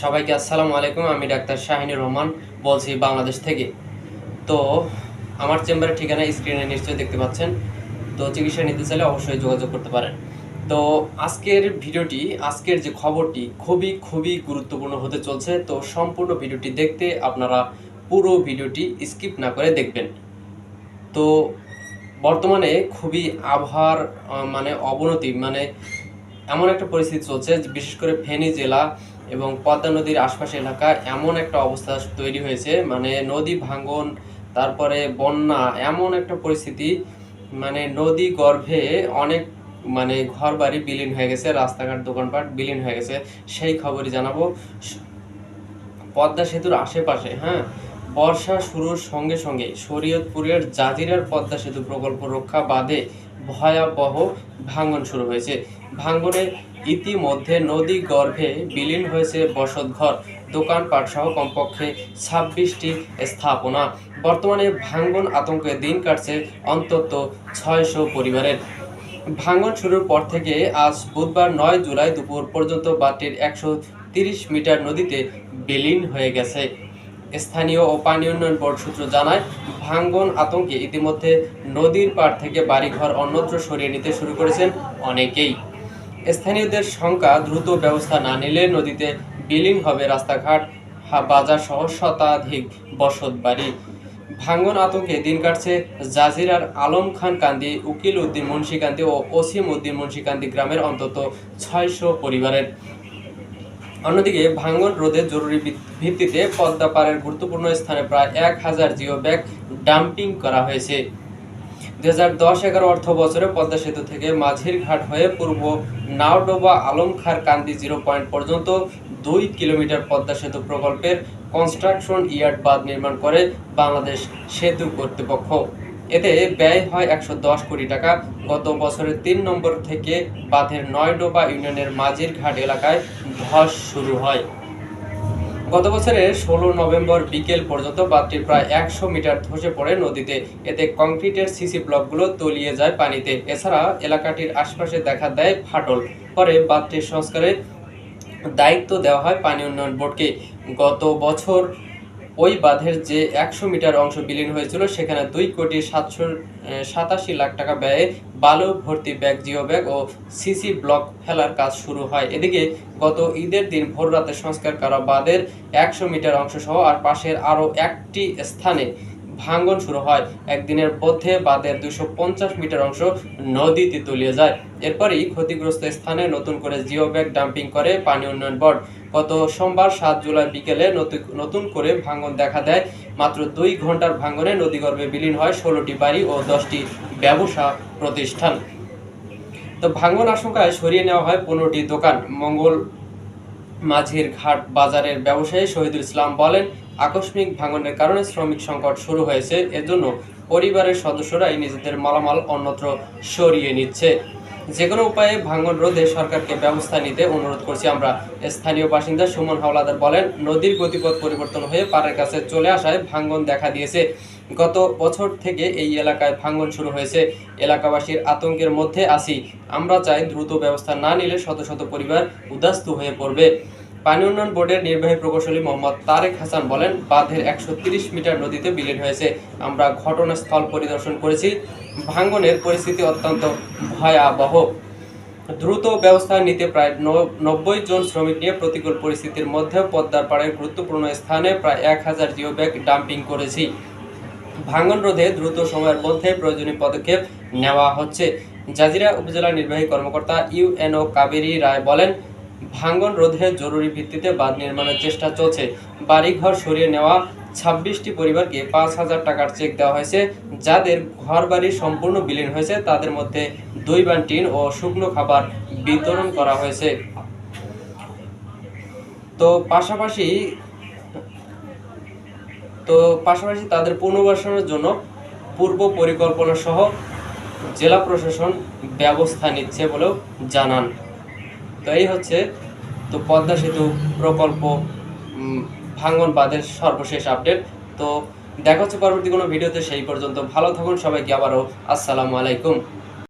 সবাইকে আসসালামু আলাইকুম, আমি ডাক্তার শাহিনুর রহমান বলছি বাংলাদেশ থেকে। তো আমার চেম্বারের ঠিকানা স্ক্রিনে নিশ্চয়ই দেখতে পাচ্ছেন। তো চিকিৎসা নিতে চাইলে অবশ্যই যোগাযোগ করতে পারেন। তো আজকের ভিডিওটি, আজকের যে খবরটি খুবই খুবই গুরুত্বপূর্ণ হতে চলছে। তো সম্পূর্ণ ভিডিওটি দেখতে আপনারা পুরো ভিডিওটি স্কিপ না করে দেখবেন। তো বর্তমানে খুবই আবহাওয়ার মানে অবনতি মানে এমন একটা পরিস্থিতি চলছে, বিশেষ করে ফেনী জেলা এবং পদ্মা নদীর আশপাশ এলাকা এমন একটা অবস্থা তৈরি হয়েছে। মানে নদী ভাঙ্গন, তারপরে বন্যা, এমন একটা পরিস্থিতি। মানে নদী গর্ভে অনেক মানে ঘর বাড়ি বিলীন হয়ে গেছে, রাস্তাঘাট, দোকানপাট বিলীন হয়ে গেছে, সেই খবরই জানাব। পদ্মা সেতুর আশেপাশে হ্যাঁ? বর্ষা শুরুর সঙ্গে সঙ্গে শরীয়তপুরের জাজিরার পদ্মা সেতু প্রকল্প রক্ষা বাদে ভয়াবহ ভাঙন শুরু হয়েছে। ভাঙনে ইতিমধ্যে নদী গর্ভে বিলীন হয়েছে বসতঘর দোকানপাট সহ কমপক্ষে ছাব্বিশটি স্থাপনা। বর্তমানে ভাঙ্গন আতঙ্কে দিন কাটছে অন্তত ছয়শো পরিবারের। ভাঙন শুরুর পর থেকে আজ বুধবার নয় জুলাই দুপুর পর্যন্ত বাটির একশো মিটার নদীতে বিলীন হয়ে গেছে। স্থানীয় ও পানি উন্নয়ন বোর্ড সূত্র জানায়, ভাঙ্গন আতঙ্কে ইতিমধ্যে নদীর পাড় থেকে বাড়িঘর অন্যত্র সরিয়ে নিতে শুরু করেছেন অনেকেই। স্থানীয়দের সংখ্যা দ্রুত ব্যবস্থা না নিলে নদীতে বিলীন হবে রাস্তাঘাট বাজার সহ শতাধিক বসত বাড়ি। ভাঙ্গন আতঙ্কে দিন কাটছে জাজিরার আলম খান কান্দি, উকিল উদ্দিন মুন্সিকান্দি ও ওসিম উদ্দিন মুন্সিকান্দি গ্রামের অন্তত ছয়শো পরিবারের। অন্যদিকে ভাঙ্গন রোধে জরুরি ভিত- ভিত্তিতে পদ্মা পাড়ের গুরুত্বপূর্ণ স্থানে প্রায় এক হাজার জিও ব্যাগ ডাম্পিং করা হয়েছে। দুই হাজার দশ এগারো অর্থ বছরে পদ্মা সেতু থেকে মাঝির ঘাট হয়ে পূর্ব নাওডোবা আলমখার কান্দি জিরো পয়েন্ট পর্যন্ত দুই কিলোমিটার পদ্মা সেতু প্রকল্পের কনস্ট্রাকশন ইয়ার্ড বাঁধ নির্মাণ করে বাংলাদেশ সেতু কর্তৃপক্ষ। এতে ব্যয় হয় একশো দশ কোটি টাকা। গত বছরের তিন নম্বর থেকে বাঁধের নয়ডোবা ইউনিয়নের মাঝির ঘাট এলাকায় ধস শুরু হয়। গত বছরের ষোলো নভেম্বর বিকেল পর্যন্ত বাঁধটি প্রায় একশো মিটার ধসে পড়ে নদীতে। এতে কংক্রিটের সিসি ব্লকগুলো তলিয়ে যায় পানিতে। এছাড়া এলাকাটির আশপাশে দেখা দেয় ফাটল। পরে বাঁধটির সংস্কারে দায়িত্ব দেওয়া হয় পানি উন্নয়ন বোর্ডকে। গত বছর ওই বাঁধের যে একশো মিটার অংশ বিলীন হয়েছিল, সেখানে দুই কোটি সাতশো সাতাশি লাখ টাকা ব্যয়ে বালু ভর্তি ব্যাগ জিও ব্যাগ ও সিসি ব্লক ফেলার কাজ শুরু হয়। এদিকে গত ঈদের দিন ভোর রাতে সংস্কার করা বাঁধের একশো মিটার অংশ সহ আর পাশের আরও একটি স্থানে ভাঙ্গন শুরু হয়। একদিনের মধ্যে বাঁধের দুশো পঞ্চাশ মিটার অংশ নদীতে তলিয়ে যায়। এরপরই ক্ষতিগ্রস্ত স্থানে নতুন করে জিও ব্যাগ ডাম্পিং করে পানি উন্নয়ন বোর্ড। গত সোমবার সাত জুলাই বিকেলে নতু- নতুন করে ভাঙ্গন দেখা দেয়। মাত্র দুই ঘণ্টার ভাঙ্গনে নদীগর্ভে বিলীন হয় ষোলোটি বাড়ি ও দশটি ব্যবসা প্রতিষ্ঠান। তো ভাঙ্গন আশঙ্কায় সরিয়ে নেওয়া হয় পনেরোটি দোকান। মঙ্গল মাঝির ঘাট বাজারের ব্যবসায়ী শহীদুল ইসলাম বলেন, আকস্মিক ভাঙনের কারণে শ্রমিক সংকট শুরু হয়েছে, এজন্য পরিবারের সদস্যরাই নিজেদের মালামাল অন্যত্র সরিয়ে নিচ্ছে। যে কোনো উপায়ে ভাঙন রোধে সরকারকে ব্যবস্থা নিতে অনুরোধ করছি আমরা। স্থানীয় বাসিন্দা সুমন হাওলাদার বলেন, নদীর গতিপথ পরিবর্তন হয়ে পাড়ের কাছে চলে আসায় ভাঙ্গন দেখা দিয়েছে। গত বছর থেকে এই এলাকায় ভাঙ্গন শুরু হয়েছে। এলাকাবাসীর আতঙ্কের মধ্যে আসি আমরা চাই দ্রুত ব্যবস্থা না নিলে শত শত পরিবার উদাস্ত হয়ে পড়বে। পানি উন্নয়ন বোর্ডের নির্বাহী প্রকৌশলী মোহাম্মদ তারেক হাসান বলেন, বাঁধের একশো মিটার নদীতে বিলীন হয়েছে। আমরা ঘটনাস্থল পরিদর্শন করেছি। ভাঙ্গনের পরিস্থিতি অত্যন্ত ভয়াবহ। দ্রুত ব্যবস্থা নিতে প্রায় নব্বই জন শ্রমিক নিয়ে প্রতিকূল পরিস্থিতির মধ্যে পদ্মার পাড়ের গুরুত্বপূর্ণ স্থানে প্রায় এক হাজার জিও ব্যাগ ডাম্পিং করেছি। ভাঙন রোধে দ্রুত সময়ের মধ্যে প্রয়োজনীয় পদক্ষেপ নেওয়া হচ্ছে। জাজিরা উপজেলা নির্বাহী কর্মকর্তা ইউএনও কাবেরী রায় বলেন ভাঙন রোধে জরুরি ভিত্তিতে বাঁধ নির্মাণের চেষ্টা চলছে। বাড়িঘর সরিয়ে নেওয়া ছাব্বিশটি পরিবারকে পাঁচ হাজার টাকার চেক দেওয়া হয়েছে। যাদের ঘর বাড়ি সম্পূর্ণ বিলীন হয়েছে, তাদের মধ্যে দুই বান টিন ও শুকনো খাবার বিতরণ করা হয়েছে। তো পাশাপাশি তো পাশাপাশি তাদের পুনর্বাসনের জন্য পূর্ব পরিকল্পনা সহ জেলা প্রশাসন ব্যবস্থা নিচ্ছে বলেও জানান। তো এই হচ্ছে তো পদ্মা সেতু প্রকল্প উম, ভাঙ্গন বাঁধের সর্বশেষ আপডেট। তো দেখা হচ্ছে পরবর্তী কোনো ভিডিওতে সেই পর্যন্ত ভালো থাকুন সবাইকে আবারও। আসসালামু আলাইকুম।